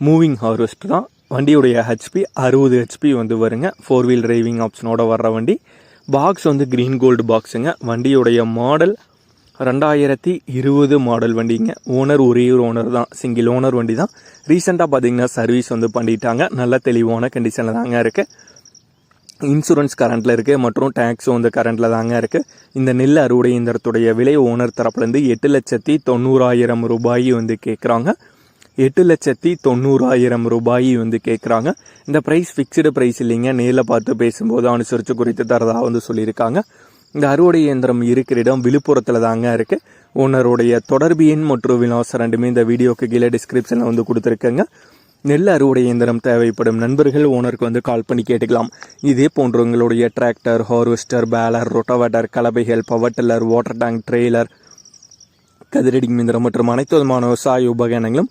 Moving harvest தான். வண்டியுடைய HP அறுபது ஹெச்பி வந்து வருங்க. ஃபோர் வீல் டிரைவிங் ஆப்ஷனோட வர்ற வண்டி. பாக்ஸ் வந்து க்ரீன் கோல்டு பாக்ஸுங்க வண்டியுடைய மாடல் ரெண்டாயிரத்தி இருபது மாடல் வண்டிங்க. ஓனர் ஒரே ஒரு ஓனர் தான். சிங்கிள் ஓனர் வண்டி தான். ரீசெண்டாக பார்த்தீங்கன்னா சர்வீஸ் வந்து பண்ணிட்டாங்க. நல்ல தெளிவான கண்டிஷனில் தாங்க இருக்குது இன்சூரன்ஸ் கரண்ட்டில் இருக்குது மற்றும் டேக்ஸும் வந்து கரண்ட்டில் தாங்க இருக்குது இந்த நெல் அறுவடை இயந்திரத்துடைய விலை ஓனர் தரப்புலேருந்து எட்டு லட்சத்தி தொண்ணூறாயிரம் ரூபாய் வந்து கேட்குறாங்க எட்டு லட்சத்தி தொண்ணூறாயிரம் ரூபாய் வந்து கேட்குறாங்க இந்த ப்ரைஸ் ஃபிக்ஸ்டு ப்ரைஸ் இல்லைங்க. நேரில் பார்த்து பேசும்போது அனுசரித்து குறித்து தரதாக வந்து சொல்லியிருக்காங்க. இந்த அறுவடை இயந்திரம் இருக்கிற இடம் விழுப்புரத்தில் தாங்க இருக்குது ஓனருடைய தொடர்பு எண் மற்றும் விலாசம் ரெண்டுமே இந்த வீடியோக்கு கீழே டிஸ்கிரிப்ஷனில் வந்து கொடுத்துருக்கேங்க. நெல் அறுவடை இயந்திரம் தேவைப்படும் நண்பர்கள் ஓனருக்கு வந்து கால் பண்ணி கேட்டுக்கலாம். இதே போன்று உங்களுடைய டிராக்டர் ஹார்வெஸ்டர் பேலர் ரொட்டவேட்டர் கலவைகள் power tiller water tank trailer கதிரடி மிந்திரம் மற்றும் அனைத்து விதமான விவசாய உபகரணங்களும்